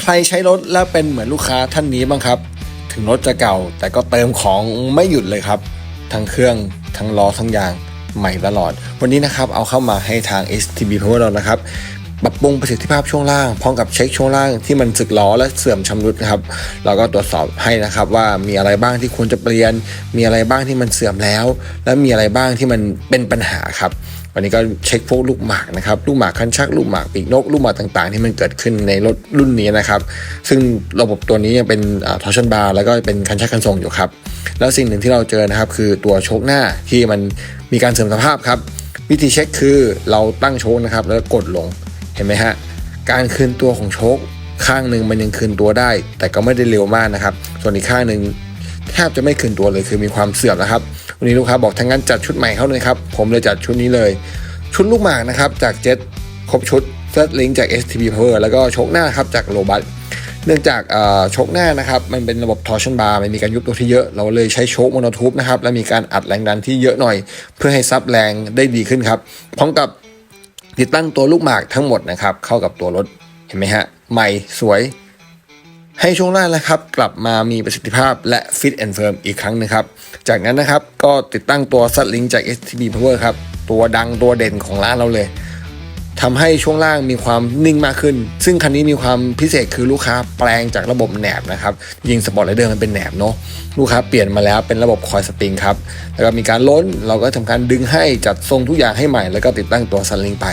ใครใช้รถแล้วเป็นเหมือนลูกค้าท่านนี้บ้างครับ ถึงรถจะเก่าแต่ก็เติมของไม่หยุดเลยครับ ทั้งเครื่องทั้งล้อทั้งยางใหม่ตลอด วันนี้นะครับเอาเข้ามาให้ทาง STB Power เรานะครับ ปรับปรุงประสิทธิภาพช่วงล่างพร้อมกับเช็คช่วงล่างที่มันสึกล้อและเสื่อมชำรุดนะครับ เราก็ตรวจสอบให้นะครับว่ามีอะไรบ้างที่ควรจะเปลี่ยน มีอะไรบ้างที่มันเสื่อมแล้ว และมีอะไรบ้างที่มันเป็นปัญหาครับวันนี้ก็เช็คพวกลูกหมากนะครับลูกหมากคันชักลูกหมากปีกนกลูกหมากต่างๆ ที่มันเกิดขึ้นในรถรุ่นนี้นะครับ ซึ่งระบบตัวนี้ยังเป็นทอร์ชันบาร์แล้วก็เป็นคันชักคันส่งอยู่ครับแล้วสิ่งหนึ่งที่เราเจอนะครับ คือตัวโชคหน้าที่มันมีการเสื่อมสภาพครับ วิธีเช็คคือเราตั้งโชคนะครับ แล้วกดลง เห็นไหมฮะการคืนตัวของโชคข้างหนึ่งมันยังคืนตัวได้ แต่ก็ไม่ได้เร็วมากนะครับ ส่วนอีกข้างหนึ่งแทบจะไม่คืนตัวเลยคือมีความเสื่อมนะครับ วันนี้ลูกค้าบอกทั้งนั้นจัดชุดใหม่เข้าเลยครับ ผมเลยจัดชุดนี้เลย ชุดลูกหมากนะครับจากเจ็ตครบชุดเซตลิงจาก STB Power แล้วก็โชคหน้าครับจากโรบัสเนื่องจากโชคหน้านะครับมันเป็นระบบ torsion bar มันมีการยุบตัวที่เยอะ เราเลยใช้โชคโมโนทูบนะครับและมีการอัดแรงดันที่เยอะหน่อย เพื่อให้ซับแรงได้ดีขึ้นครับพร้อมกับ ติดตั้งตัวลูกหมากทั้งหมดนะครับ เข้ากับตัวรถเห็นไหมฮะใหม่สวย ให้ช่วงล่างนะครับ กลับมามีประสิทธิภาพและ Fit and Firm อีกครั้งหนึงครับ จากนั้นนะครับก็ติดตั้งตัวซัดลิงจาก STB Power ครับ ตัวดังตัวเด่นของร้านเราเลย ทำให้ช่วงล่างมีความนิ่งมากขึ้น ซึ่งคันนี้มีความพิเศษคือลูกค้าแปลงจากระบบแหนบนะครับ ยิงสปอร์ตไรเดอร์มันเป็นแหนบเนาะลูกค้าเปลี่ยนมาแล้วเป็นระบบคอยสปริงครับ แล้วก็มีการล้นเราก็ทำการดึงให้จัดทรงทุกอย่างให้ใหม่ แล้วก็ติดตั้งตัวซันลิงไป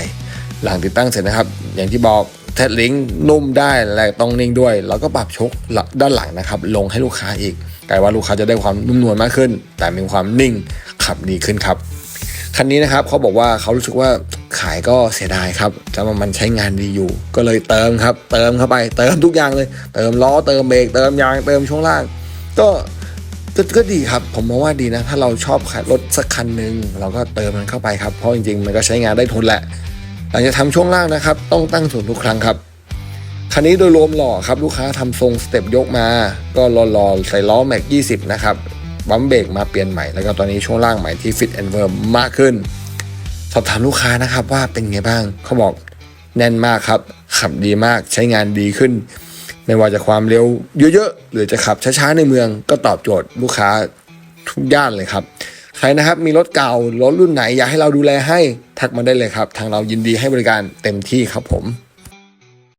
หลังติดตั้งเสร็จนะครับ อย่างที่บอกเทสลิงนุ่มได้และต้องนิ่งด้วยเราก็ปรับชกด้านหลังนะครับ ลงให้ลูกค้าอีกกลายว่าลูกค้าจะได้ความนุ่มนวลมากขึ้น แต่มีความนิ่งขับดีขึ้นครับคันนี้นะครับเขาบอกว่าเขารู้สึกว่า ขายก็เสียดายครับแต่ว่ามันใช้งานดีอยู่ ก็เลยเติมครับ เติมเข้าไป เติมทุกอย่างเลย เติมล้อเติมเบรกเติมยางเติมช่วงล่าง ก็ก็ก็ดีครับ ผมมองว่าดีนะ ถ้าเราชอบขายรถสักคันหนึ่งเราก็เติมมันเข้าไปครับ เพราะจริงๆ มันก็ใช้งานได้ทนแหละ หลังจากทำช่วงล่างนะครับ ต้องตั้งศูนย์ทุกครั้งครับ คันนี้โดยรวมหล่อครับ ลูกค้าทำทรงสเต็ปยกมา ก็รอๆใส่ล้อแม็ก 20 นะครับ บัมเบรกมาเปลี่ยนใหม่ แล้วก็ตอนนี้ช่วงล่างใหม่ที่ฟิตแอนด์เวิร์มมากขึ้น สอบถามลูกค้านะครับว่าเป็นไงบ้างเขาบอกแน่นมากครับ ขับดีมากใช้งานดีขึ้น ไม่ว่าจะความเร็วเยอะๆ หรือจะขับช้าๆในเมือง ก็ตอบโจทย์ลูกค้าทุกย่านเลยครับ ใครนะครับมีรถเก่ารถรุ่นไหนอยากให้เราดูแลให้ทักมาได้เลยครับ ทางเรายินดีให้บริการเต็มที่ครับผม